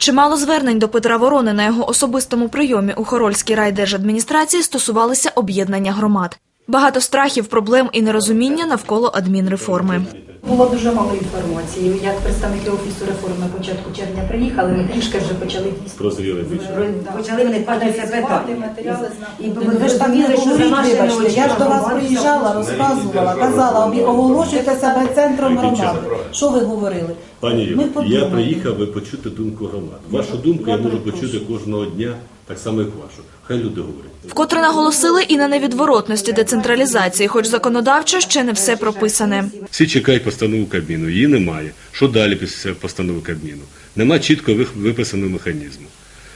Чимало звернень до Петра Ворони на його особистому прийомі у Хорольській райдержадміністрації стосувалися об'єднання громад. Багато страхів, проблем і нерозуміння навколо адмінреформи. Було дуже мало інформації. Як представники офісу реформи початку червня приїхали, ми трішки вже почали дійсно. Прозріли більше. Почали вони падати питати. матеріали І ви ж там вірили, що за Вибачте, я ж до вас приїжджала, розказувала, казала, обі- оголошуйте себе центром громади. Що ви говорили? Пані Юлі, я приїхав би почути думку громад. Вашу думку я можу почути кожного дня, так само як вашу. Хай люди говорять. Вкотре наголосили і на невідворотності децентралізації, хоч законодавчо ще не все прописане. Всі чекають постанову Кабміну, її немає. Що далі після постанови Кабміну? Нема чітко виписаного механізму.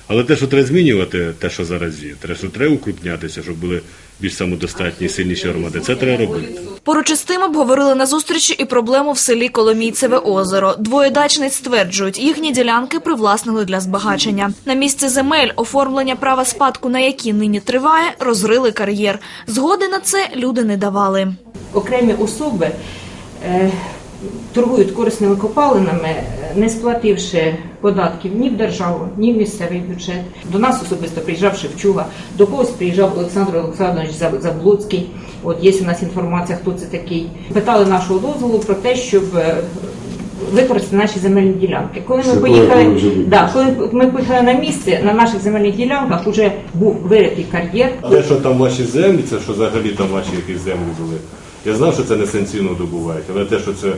Але те, що треба змінювати, те, що зараз є, те, що треба укрупнятися, щоб були більш самодостатні і сильніші громади, це треба робити. Поруч із тим обговорили на зустрічі і проблему в селі Коломійцеве озеро. Двоє дачниць стверджують, їхні ділянки привласнили для збагачення. На місці земель, оформлення права спадку, на які нині триває, розрили кар'єр. Згоди на це люди не давали. окремі особи торгують корисними копалинами, е, не сплативши податків ні в державу, ні в місцевий бюджет. До нас особисто приїжджав Шевчуга, до когось приїжджав Олександр Олександрович Заб- Заблуцький. От є у нас інформація, хто це такий. Питали нашого дозволу про те, щоб е, використати наші земельні ділянки. Коли ми поїхали, да, коли ми поїхали на місце, на наших земельних ділянках вже був виритий кар'єр. Те, що там ваші землі, це що взагалі там ваші якісь землі були. Я знав, що це не санкційно добувають, але те, що це е,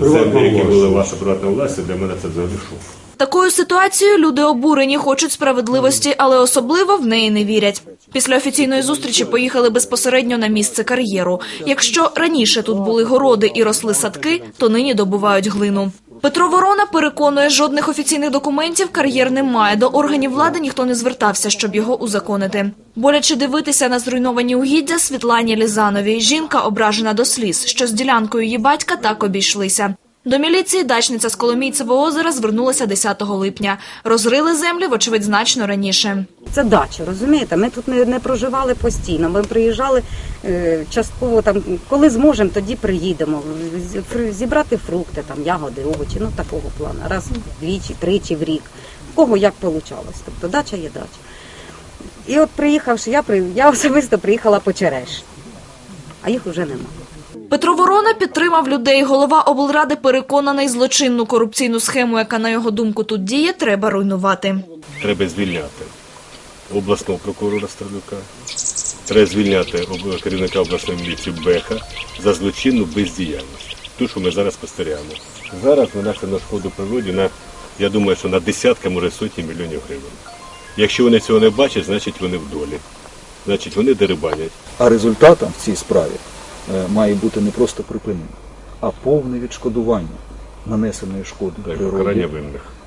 землі, які були ваша приватна власність, для мене це взагалі шок. Такою ситуацією люди обурені, хочуть справедливості, але особливо в неї не вірять. Після офіційної зустрічі поїхали безпосередньо на місце кар'єру. Якщо раніше тут були городи і росли садки, то нині добувають глину. Петро Ворона переконує, жодних офіційних документів кар'єр немає. До органів влади ніхто не звертався, щоб його узаконити. Боляче дивитися на зруйновані угіддя Світлані Лізановій. Жінка ображена до сліз, що з ділянкою її батька так обійшлися. До міліції дачниця з Коломійцевого озера звернулася 10 липня. Розрили землі, вочевидь, значно раніше. Це дача, розумієте? Ми тут не, проживали постійно. Ми приїжджали частково там, коли зможемо, тоді приїдемо. Зібрати фрукти, там, ягоди, овочі, ну такого плану. Раз двічі, тричі в рік. В кого як вийшло. Тобто дача є дача. І от приїхавши, я, при- я особисто приїхала по череш, а їх вже немає. Петро Ворона підтримав людей. Голова облради переконаний, злочинну корупційну схему, яка, на його думку, тут діє, треба руйнувати. Треба звільняти обласного прокурора Старлюка, треба звільняти керівника обласної міліції Беха за злочинну бездіяльність. Ту, що ми зараз спостерігаємо. Зараз винесе на шкоду природі на, я думаю, що на десятки, може сотні мільйонів гривень. Якщо вони цього не бачать, значить вони в долі. Значить, вони дерибанять. А результатом в цій справі е, має бути не просто припинення, а повне відшкодування нанесеної шкоди Так, природі,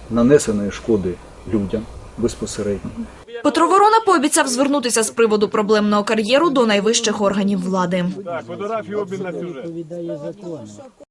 нанесеної шкоди людям безпосередньо. Петро Ворона пообіцяв звернутися з приводу проблемного кар'єру до найвищих органів влади.